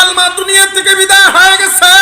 সালমা দুনিয়া থেকে বিদায় হয়ে গেছে।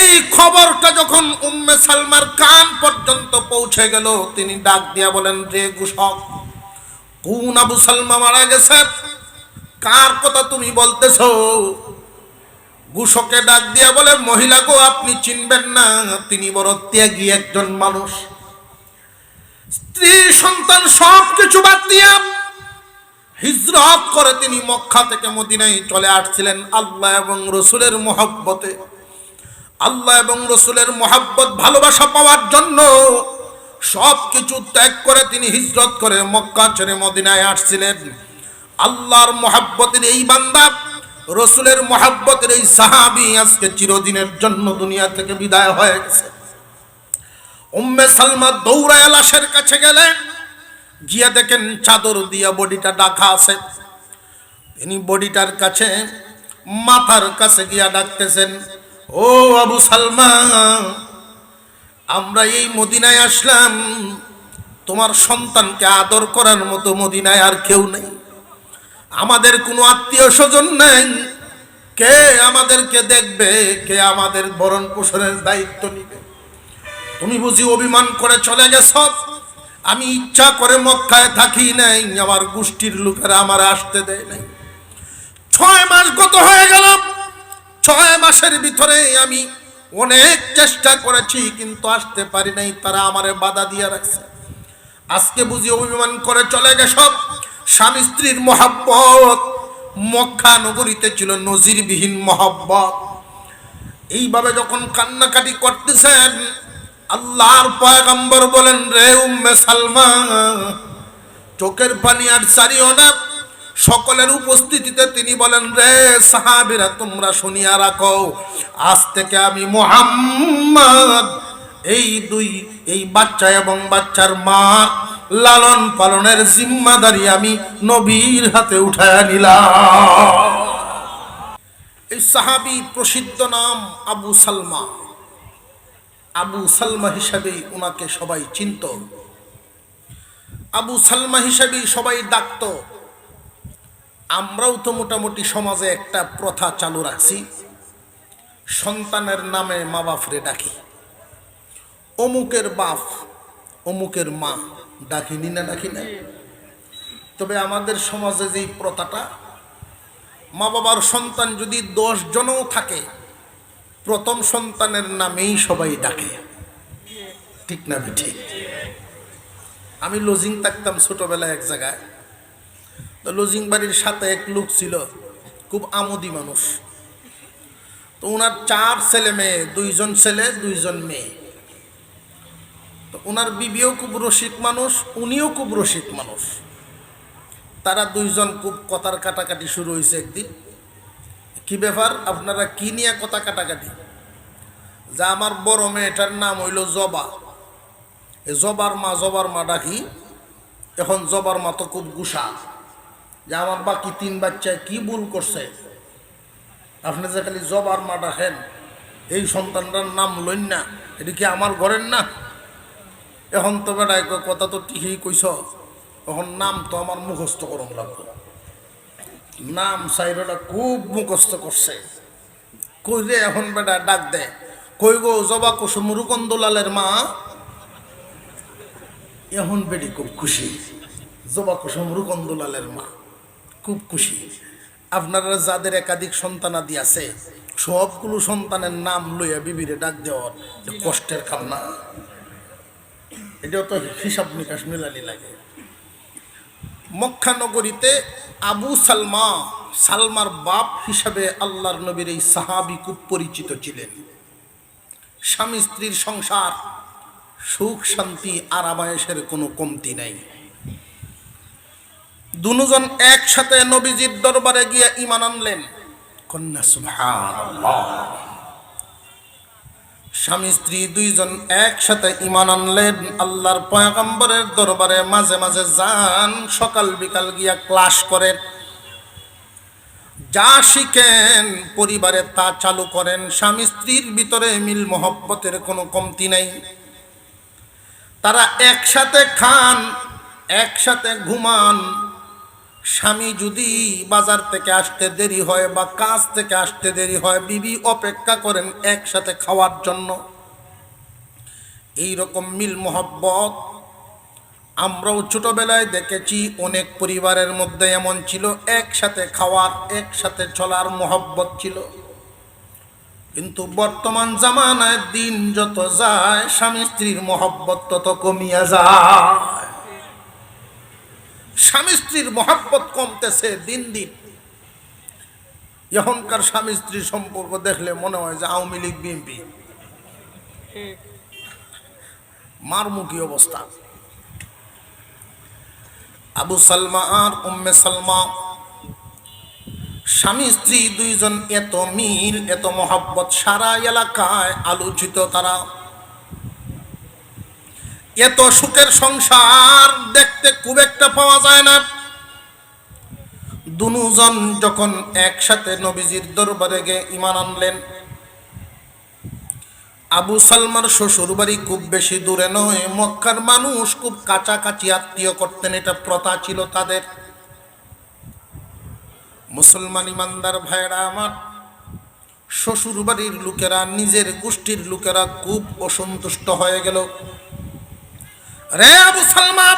এই খবরটা যখন উম্মে সালমার কান পর্যন্ত পৌঁছে গেল, তিনি ডাক দিয়া বলেন, রে গুসক কোন আবু সালমা মারা গেছে? কার কথা তুমি বলতেছো? গুসকে ডাক দিয়া বলে, মহিলা গো, আপনি চিনবেন না, তিনি বড় ত্যাগী একজন মানুষ। স্ত্রী, সন্তান সব কিছু বাদ দিয়া হিজরত করে তিনি মক্কা থেকে মদিনায় চলে আসছিলেন আল্লাহ এবং রসুলের মহব্বতে। আল্লাহ এবং রসুলের মহাব্বত, ভালোবাসা পাওয়ার জন্য সব কিছু ত্যাগ করে তিনি হিজরত করে মক্কা ছেড়ে মদিনায় আসছিলেন। আল্লাহর মহাব্বতের এই বান্দা, রসুলের মহাব্বতের এই সাহাবি আজকে চিরদিনের জন্য দুনিয়া থেকে বিদায় হয়ে গেছে। উম্মে সালমা দৌড়ায় লাশের কাছে গেলেন। গিয়া দেখেন চাদর দিয়া বডিটা ডাকা আছে। তিনি বডিটার কাছে, মাথার কাছে গিয়া ডাকতেছেন, ও আবু সালমা, আমরা এই মদিনায় আসলাম। তোমার সন্তানকে আদর করার মতো মদিনায় আর কেউ নেই। আমাদের কোনো আত্মীয় স্বজন নেই। কে আমাদেরকে দেখবে? কে আমাদের ভরণ পোষণের দায়িত্ব নিবে? তুমি বুঝি অভিমান করে চলে গেছ? আমি ইচ্ছা করে মক্কায় থাকি নাই, আমার গোষ্ঠীর লোকেরা আমার আসতে দেয় নাই। ছয় মাস গত হয়ে গেল, ছয় মাসের ভিতরে আমি অনেক চেষ্টা করেছি, কিন্তু আসতে পারি নাই, তারা আমারে বাধা দিয়ে রাখছে। আজকে বুঝি অভিমান করে চলে গেছ, স্বামী স্ত্রীর মহাব্বত। মক্কা নগরীতে ছিল নজিরবিহীন মহাব্বত। এইভাবে যখন কান্নাকাটি করতেছেন আল্লাহর পয়গম্বর বলেন, রে উম্মে সালমা, চোখের পানি আর সারিও না। সকলের উপস্থিতিতে তিনি বলেন, রে সাহাবিরা, তোমরা শুনিয়া রাখো, আজ থেকে আমি মোহাম্মদ, এই দুই, এই বাচ্চা এবং বাচ্চার মা লালন পালনের জিম্মাদারি আমি নবীর হাতে উঠায় নিলাম। এই সাহাবি প্রসিদ্ধ নাম আবু সালমা। আবু সালমা হিসাবে ওনাকে সবাই চিনত। আবু সালমা হিসাবে সবাই ডাকত। আমরাও তো মোটামুটি সমাজে একটা প্রথা চালু রাখছি। সন্তানের নামে মা বাপরে ডাকি। অমুকের বাপ, অমুকের মা, ডাকিনি না ডাকি না তবে আমাদের সমাজে যেই প্রথাটা, মা বাবার সন্তান যদি দশ জনও থাকে প্রথম সন্তানের নামেই সবাই ডাকে। ঠিক না ঠিক আমি লজিং থাকতাম ছোটবেলায় এক জায়গায়। তো লজিং বাড়ির সাথে এক লোক ছিল, খুব আমোদি মানুষ। তো ওনার চার ছেলে মেয়ে, দুইজন ছেলে, দুইজন মেয়ে। তো ওনার বিবিও খুব রসিক মানুষ, উনিও খুব রসিক মানুষ। তারা দুইজন খুব কথার কাটাকাটি শুরু হয়েছে একদিন। কি ব্যাপার? আপনারা কি নিয়ে কথা কাটাকাটি? যা আমার বড় মেয়েটার নাম হইল জবা। এ জবার মা জবার মা ডাকি, এখন জবার মা তো খুব গুসা। যে আমার বাকি তিন বাচ্চায় কি ভুল করছে? আপনি যে খালি জবার মা ডাকেন, এই সন্তানটার নাম লইন না, এটা কি আমার ঘরের না? এখন তো বেড়ায় কথা তো ঠিকই কইস এখন নাম তো আমার মুখস্থ করম লাগবে। নাম সাইরটা খুব মুখস্থ করছে। কই রে এখন বেটা ডাক দে। কই গো জবা কুসুম রুকন্দোলালের মা, এখন বেটি খুব খুশি। জবা কুসুম রুকন্দোলালের মা, খুব খুশি। আপনারা যাদের একাধিক সন্তানাদি আছে, সবগুলো সন্তানের নাম লইয়া বিবিরে ডাক দেওয়ার কষ্টের কাম না এটাও তো হিসাব নিকাশ মিলানি লাগে। মক্কা নগরীতে আবু সালমা, সালমার বাপ হিসাবে আল্লাহর নবীর এই সাহাবি খুব পরিচিত ছিলেন। স্বামী স্ত্রীর সংসার, সুখ, শান্তি আরামায়েশের কোনো কমতি নাই। দুজন একসাথে নবীজির দরবারে গিয়ে ইমান আনলেন। কন্যা সুবহানাল্লাহ। স্বামী, স্ত্রী দুইজন একসাথে ইমান আনলেন আল্লাহর পয়গম্বরের দরবারে মাঝে মাঝে যান, সকাল বিকাল গিয়া ক্লাস করেন। যা শিখেন, পরিবারে তা চালু করেন। স্বামী, স্ত্রীর ভিতরে মিল মহব্বতের কোনো কমতি নেই। তারা একসাথে খান, একসাথে ঘুমান স্বামী যদি বাজার থেকে আসতে দেরি হয় বা কাজ থেকে আসতে দেরি হয়, বিবি অপেক্ষা করেন একসাথে খাওয়ার জন্য। এই রকম মিল মোহব্বত আমরাও ছোটবেলায় দেখেছি, অনেক পরিবারের মধ্যে এমন ছিল, একসাথে খাওয়ার, একসাথে চলার মোহব্বত ছিল। কিন্তু বর্তমান জামানায় দিন যত যায় স্বামী স্ত্রীর মোহব্বত তত কমিয়া যায়। স্বামী স্ত্রীর মহাব্বত কমতেছে দিন দিন। এখনকার স্বামী স্ত্রীর সম্পর্ক দেখলে মনে হয় যে আওয়ামী লীগ, বিএনপি। মারমুখী অবস্থা। আবু সালমা আর উম্মে সালমা। স্বামী স্ত্রী দুইজন এত মিল, এত মহাব্বত, সারা এলাকায় আলোচিত তারা। এত সুখের সংসার দেখতে খুব একটা পাওয়া যায় না। দুজন যখন একসাথে নবীজির দরবারে গিয়ে ইমান আনলেন, আবু সালমার শ্বশুর বাড়ি খুব বেশি দূরে নয়, মক্কার মানুষ খুব কাছাকাছি আত্মীয় করতেন, এটা প্রথা ছিল তাদের। মুসলমান ইমানদার ভাইরা আমার শ্বশুর বাড়ির লোকেরা, নিজের গোষ্ঠীর লোকেরা খুব অসন্তুষ্ট হয়ে গেল। রে আবু সালমা,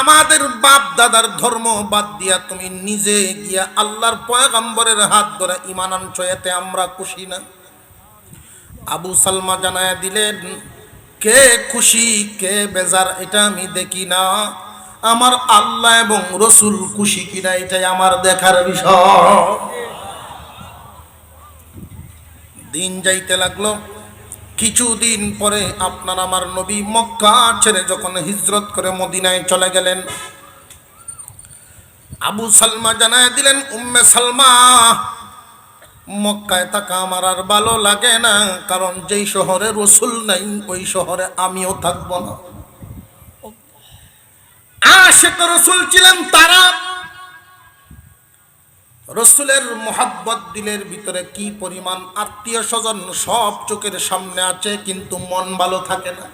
আমাদের বাপ দাদার ধর্ম বাদ দিয়া তুমি নিজে গিয়া আল্লাহর পয়গম্বরের হাত ধরে ইমান আনছো, এতে আমরা খুশি না? আবু সালমা জানায় দিলেন, কে খুশি, কে বেজার এটা আমি দেখি না। আমার আল্লাহ এবং রসুল খুশি কিনা এটাই আমার দেখার বিষয়। দিন যাইতে লাগল কিছুদিন পরে আপনার আমার নবী মক্কা ছেড়ে যখন হিজরত করে মদিনায় চলে গেলেন, আবু সালমা জানায় দিলেন, উম্মে সালমা, মক্কায় থাকা আমার আর ভালো লাগে না, কারণ যেই শহরে রসুল নাই, ওই শহরে আমিও থাকব না। আশেক রসুল ছিলেন, তারা রসুলের মোহাব্বত দিলের ভিতরে কি পরিমাণ আত্মীয় স্বজন সব চোখের সামনে আছে, কিন্তু মন ভালো থাকে না?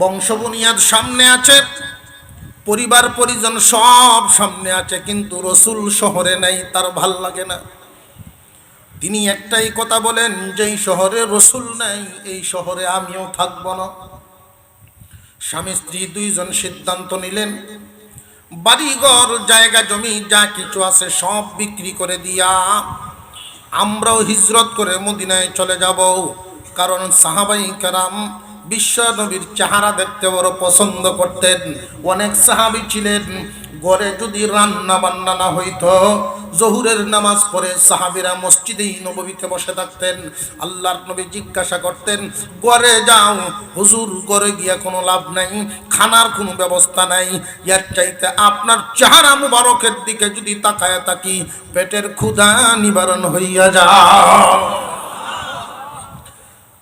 বংশবুনিয়াদ সামনে আছে, পরিবার পরিজন সব সামনে আছে, কিন্তু রসুল শহরে নাই, তার ভালো লাগে না। তিনি একটাই কথা বলেন, যেই শহরে রসুল নাই, এই শহরে আমিও থাকব না। স্বামী স্ত্রী দুইজন সিদ্ধান্ত নিলেন বাড়িঘর, জায়গা, জমি, যা কিছু আছে সব বিক্রি করে দিয়া আমরাও হিজরত করে মদিনায় চলে যাব। কারণ সাহাবাই কারাম বিশ্ব নবীর চেহারা দেখতে বড় পছন্দ করতেন। অনেক সাহাবি ছিলেন ঘরে যদি রান্না বান্না না হইতো, জহুরের নামাজ পড়ে সাহাবিরা মসজিদেই নবীতে বসে থাকতেন, আল্লাহর নবী জিজ্ঞাসা করতেন, ঘরে যাও, হুজুর ঘরে গিয়া কোনো লাভ নাই, খানার কোনো ব্যবস্থা নাই ইয়ার চাইতে আপনার চেহারা মুবারকের দিকে যদি তাকায় থাকি, পেটের ক্ষুধা নিবারণ হইয়া যাও।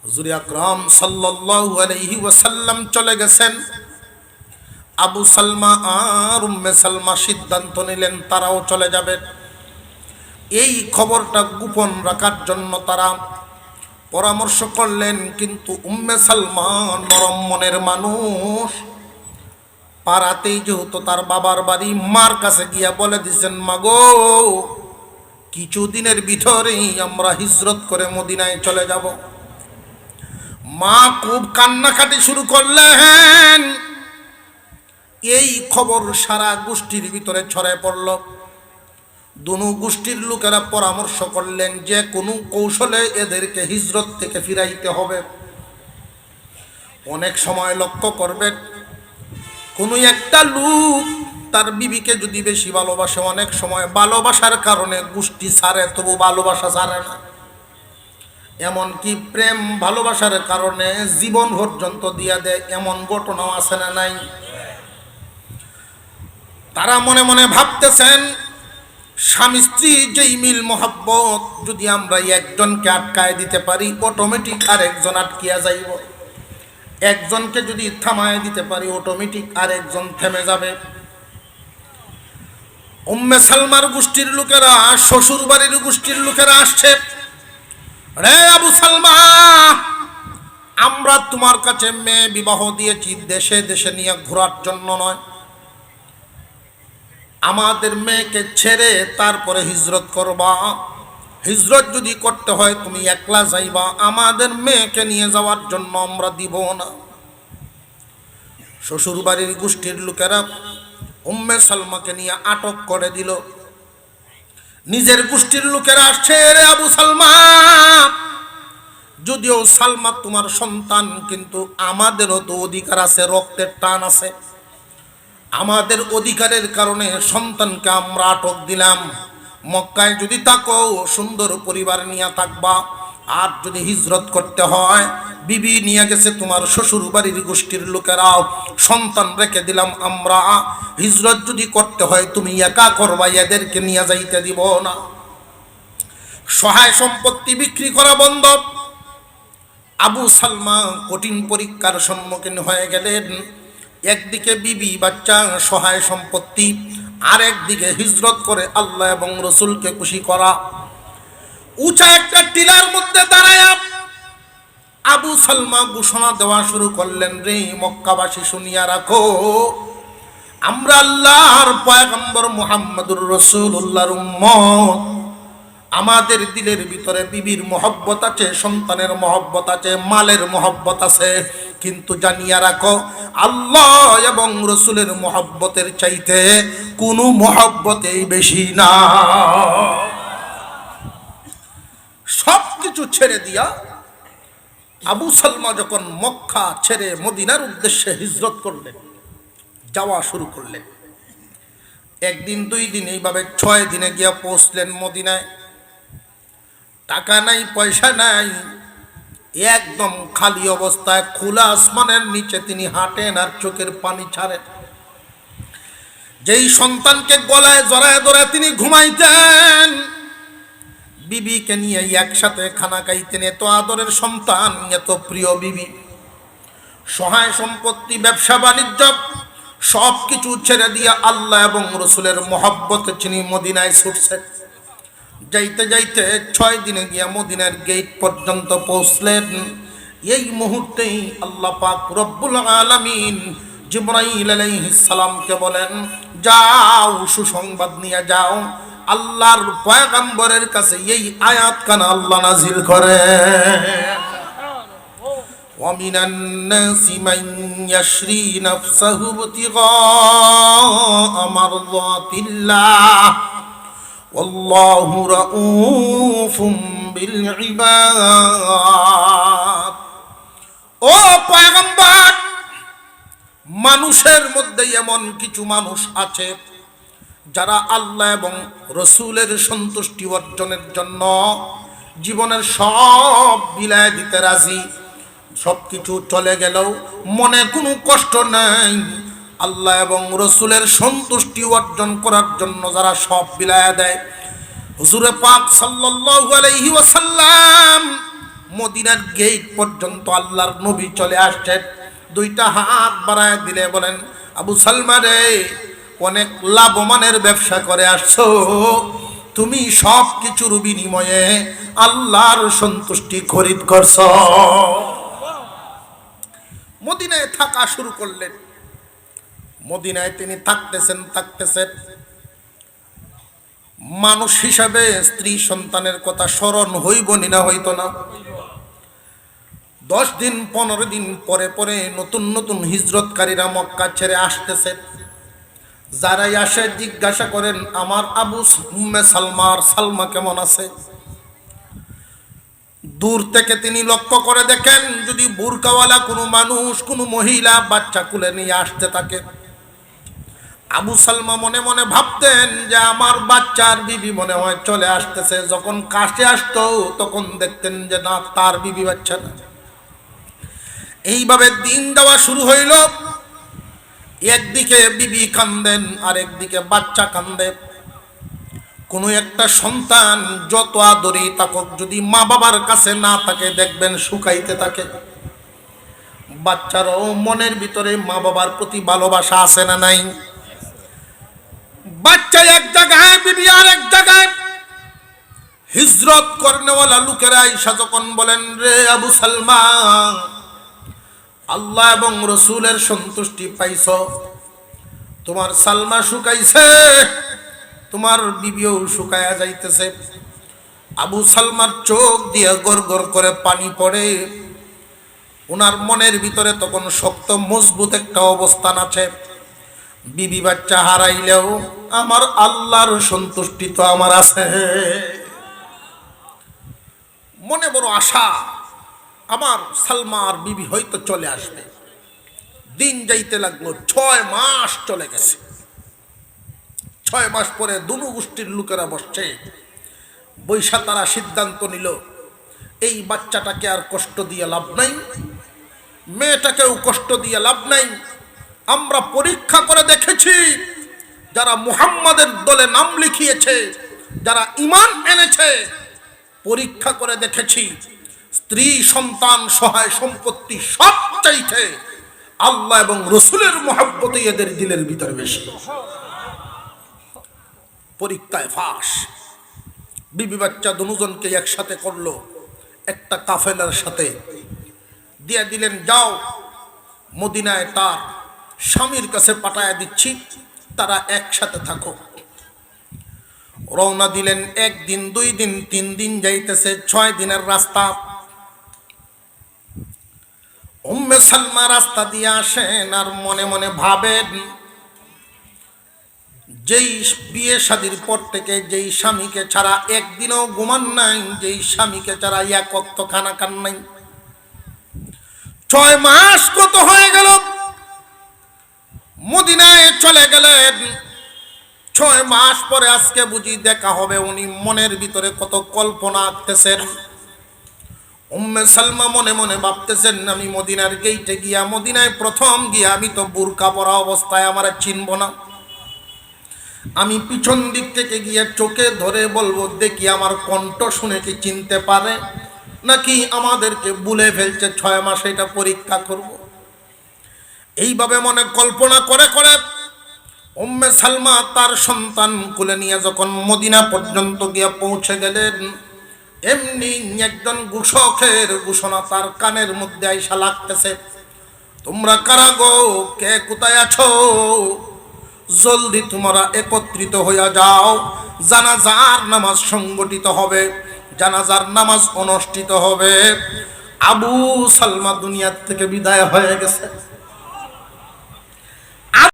হুজুর আকরাম সাল্লাল্লাহু আলাইহি ওয়াসাল্লাম চলে গেছেন। আবু সালমা আর উম্মে সালমা সিদ্ধান্ত নিলেন, তারাও চলে যাবেন এই খবরটা গোপন রাখার জন্য তারা পরামর্শ করলেন, কিন্তু উম্মে সালমা নরম মনের মানুষ। পাড়াতেই যেহেতু তার বাবার বাড়ি, মার কাছে গিয়া বলে দিছেন, মাগো, কিছুদিনের ভিতরেই আমরা হিজরত করে মদিনায় চলে যাব। মা খুব কান্নাকাটি শুরু করলেন। এই খবর সারা গোষ্ঠীর ভিতরে ছড়ায় পড়ল। দুনু গোষ্ঠীর লোকেরা পরামর্শ করলেন যে, কোনো কৌশলে এদেরকে হিজরত থেকে ফিরাইতে হবে। অনেক সময় লক্ষ্য করবেন, কোনো একটা লোক তার বিবিকে যদি বেশি ভালোবাসে, অনেক সময় ভালোবাসার কারণে গোষ্ঠী ছাড়ে, তবু ভালোবাসা ছাড়ে না। এমনকি প্রেম ভালোবাসার কারণে জীবন পর্যন্ত দিয়া দেয়, এমন ঘটনাও আছে না নাই? তারা মনে মনে ভাবতেছেন, স্বামী স্ত্রী যেই মিল মোহাব্বত যদি আমরা একজনকে আটকায় দিতে পারি অটোমেটিক আর একজন আটকিয়া যাইব। একজনকে যদি থামায় দিতে পারি অটোমেটিক আর একজন থেমে যাবে। উম্মে সালমার গোষ্ঠীর লোকেরা শ্বশুর বাড়ির গোষ্ঠীর লোকেরা আসছে। রে আবু সালমা, আমরা তোমার কাছে মেয়ে বিবাহ দিয়েছি, দেশে দেশে নিয়ে ঘোরার জন্য নয়। আমাদের মেয়েকে ছেড়ে তারপরে হিজরত করবা। হিজরত যদি করতে হয়, তুমি একলা যাইবা। আমাদের মেয়েকে নিয়ে যাওয়ার জন্য আমরা দিব না। শ্বশুর বাড়ির গোষ্ঠীর লোকেরা উম্মে সালমাকে নিয়ে আটক করে দিল। নিজের গোষ্ঠীর লোকেরা আসছে রে আবু সালমা! যদিও সালমা তোমার সন্তান, কিন্তু আমাদেরও তো অধিকার আছে, রক্তের টান আছে। আমাদের অধিকারের কারণে সন্তানকে আমরা আটক দিলাম। মক্কায় যদি থাকো, সুন্দর পরিবার নিয়ে থাকবা। আর যদি হিজরত করতে হয়, বিবি নিয়ে গেছে তোমার শ্বশুর বাড়ির গোষ্ঠীর লোকেরাও। সন্তান রেখে দিলাম আমরা। হিজরত যদি করতে হয়, তুমি একা করবা, এদেরকে নিয়ে যাইতে দিব না। সহায় সম্পত্তি বিক্রি করা বন্ধ। আবু সালমা কঠিন পরীক্ষার সম্মুখীন হয়ে গেলেন। একদিকে বিবি বাচ্চা সহায় সম্পত্তি, আর একদিকে হিজরত করে আল্লাহ এবং রসুলকে খুশি করা। উঁচা একটা টিলার মধ্যে দাঁড়ায় আবু সালমা ঘোষণা দেওয়া শুরু করলেন, রে মক্কাবাসী শুনিয়া রাখো, আমরা আল্লাহর পয়গম্বর মুহাম্মদুর রসুল্লাহর উম্মত। আমাদের দিলের ভিতরে বিবির মহব্বত আছে, সন্তানের মহব্বত আছে, মালের মহব্বত আছে। কিন্তু জানিয়া রাখো, আল্লাহ এবং রসুলের মহব্বতের চাইতে কোনো মহব্বতেই বেশি না। সব কিছু ছেড়ে দিয়া আবু সালমা যখন মক্কা ছেড়ে মদিনার উদ্দেশ্যে হিজরত করলেন, যাওয়া শুরু করলেন। একদিন, দুই দিন এইভাবে ছয় দিনে গিয়া পৌঁছলেন মদিনায়। টাকা নাই, পয়সা নাই একদম খালি অবস্থায় খোলা আসমানের নিচে তিনি হাঁটেন আর চোখের পানি ছাড়েন। যেই সন্তানকে গলায় জড়ায় ধরে তিনি ঘুমাইতেন, বিবিকে নিয়ে একসাথে খানা খাইতেন। এত আদরের সন্তান, এত প্রিয় বিবি। সহায় সম্পত্তি, ব্যবসা, বাণিজ্য সব কিছু ছেড়ে দিয়ে আল্লাহ এবং রসুলের মহব্বতে তিনি মদিনায় ছুটছেন। যাইতে যাইতে ছয় দিনে গিয়া মদিনার গেট পর্যন্ত পৌঁছলেন এই মুহূর্তেই আল্লাহ পাক রব্বুল আলামিন জিব্রাইল আলাইহিস সালামকে বলেন যাও সুসংবাদ নিয়ে যাও আল্লাহর পয়গম্বরের কাছে এই আয়াত কান আল্লাহ নাজিল করে ومن الناس من يشري نفسه ابتغاء مرضات الله والله رؤوف بالعباد ও পয়গম্বর মানুষের মধ্যে এমন কিছু মানুষ আছে যারা আল্লাহ এবং রসুলের সন্তুষ্টি অর্জনের জন্য জীবনের সব বিলায় দিতে রাজি সব কিছু চলে গেলেও মনে কোনো কষ্ট নাই আল্লাহ এবং রসুলের সন্তুষ্টি অর্জন করার জন্য যারা সব বিলায়া দেয়। হুজুরে পাক সাল্লাল্লাহু আলাইহি ওয়াসাল্লাম মদিনার গেট পর্যন্ত আল্লাহর নবী চলে আসছেন। দুইটা হাত বাড়ায় দিলে বলেন, আবু সালমা রে, অনেক লাভমানের ব্যবসা করে আসছো। তুমি সব কিছুর বিনিময়ে আল্লাহর সন্তুষ্টি খরিদ করছ। মদিনায় থাকা শুরু করলেন। মদিনায় তিনি থাকতেছেন থাকতেছেন। মানুষ হিসাবে স্ত্রী সন্তানের কথা স্মরণ হইব না হইত না। দশ দিন, পনেরো দিন পরে পরে নতুন নতুন হিজরতকারীরা মক্কা ছেড়ে আসতেছে। যারাই আসে, জিজ্ঞাসা করেন, আমার আবু উম্মে সালমার, সালমা কেমন আছে? দূর থেকে তিনি লক্ষ্য করে দেখেন, যদি বুরকাওয়ালা কোনো মানুষ, কোনো মহিলা বাচ্চা কুলে নিয়ে আসতে থাকে আবু সালমা মনে মনে ভাবতেন যে আমার বাচ্চার বিবি মনে হয় চলে আসতেছে। যখন কাছে আসতো, তখন দেখতেন যে না, তার বিবি বাচ্চা না। এইভাবে দিন দেওয়া শুরু হইল। একদিকে বিবি কান্দেন আর একদিকে বাচ্চা কান্দে কোনো একটা সন্তান যত আদরে থাকুক যদি মা বাবার কাছে না থাকে, দেখবেন শুকাইতে থাকে। বাচ্চারও মনের ভিতরে মা বাবার প্রতি ভালোবাসা আছে না নাই? বাচ্চা এক জায়গায় বিবি আর এক জায়গায়। হিজরত করনেওয়ালা লোকেরা ঈশা যখন বলেন, রে আবু সালমা আল্লাহ এবং রসুলের সন্তুষ্টি পাইছ। তোমার সালমা শুকাইছে, তোমার বিবিও শুকায়া যাইতেছে। আবু সালমার চোখ দিয়ে গড় গড় করে পানি পড়ে। ওনার মনের ভিতরে তখন শক্ত, মজবুত একটা অবস্থান আছে। বিবি বাচ্চা হারাইলেও আমার আল্লাহর সন্তুষ্টি তো আমার আছে। মনে বড় আশা, আমার সালমার বিবি হয়তো চলে আসবে। দিন যাইতে লাগল, ছয় মাস চলে গেছে। ছয় মাস পরে দুনু গোষ্ঠীর লোকেরা বসছে। বৈশা তারা সিদ্ধান্ত নিল, এই বাচ্চাটাকে আর কষ্ট দিয়ে লাভ নাই, মেয়েটাকেও কষ্ট দিয়ে লাভ নাই। আমরা পরীক্ষা করে দেখেছি, যারা মুহাম্মাদের দলে নাম লিখিয়েছে, যারা ইমান এনেছে, পরীক্ষা করে দেখেছি, স্ত্রী সন্তান সহায় সম্পত্তি সব চাইতে আল্লাহ এবং রসুলের মহাব্বতে এদের দিলের ভিতরে বেশি। পরীক্ষায় ফাঁস। বিবি বাচ্চা দুজনকে একসাথে করল, একটা কাফেলার সাথে। দিয়ে দিলেন, যাও, মদিনায় তার স্বামীর কাছে পাঠায় দিচ্ছি, তারা একসাথে থাকো। রওনা দিলেন, একদিন, দুই দিন, তিন দিন যাইতেছে, ছয় দিনের রাস্তা। উম্মে সালমা রাস্তা দিয়ে আসেন আর মনে মনে ভাবেন, যেই বিয়ে শাদির পর থেকে যেই স্বামীকে ছাড়া একদিনও ঘুমান নাই, যেই স্বামীকে ছাড়া এক অক্ত খানা খান নাই। ছয় মাস কত হয়ে গেল মদিনায় চলে গেলেন। ছয় মাস পরে আজকে বুঝি দেখা হবে, উনি মনের ভিতরে কত কল্পনা আঁকতেছেন। উম্মে সালমা মনে মনে ভাবতেছেন, আমি মদিনার গেইটে গিয়া, মদিনায় প্রথম গিয়া আমি তো বুরকা পরা অবস্থায় আমার চিনব না। আমি পিছন দিক থেকে গিয়ে চোখে ধরে বলব, দেখি আমার কণ্ঠ শুনে কি চিনতে পারে, নাকি আমাদেরকে বুলে ফেলছে, ছয় মাসে এটা পরীক্ষা করব। এইভাবে মনে কল্পনা করে করে উম্মে সালমা তার সন্তান কুলে নিয়ে যখন মদিনা পর্যন্ত গিয়ে পৌঁছে গেলেন, এমনি একজন ঘোষকের ঘোষণা তার কানের মধ্যে আইসা লাগতেছে, তোমরা কারা গো? কে কোথায় আছো? জলদি তোমরা একত্রিত হইয়া যাও। জানাজার নামাজ সংগঠিত হবে, জানাজার নামাজ অনুষ্ঠিত হবে। আবু সালমা দুনিয়ার থেকে বিদায় হয়ে গেছে।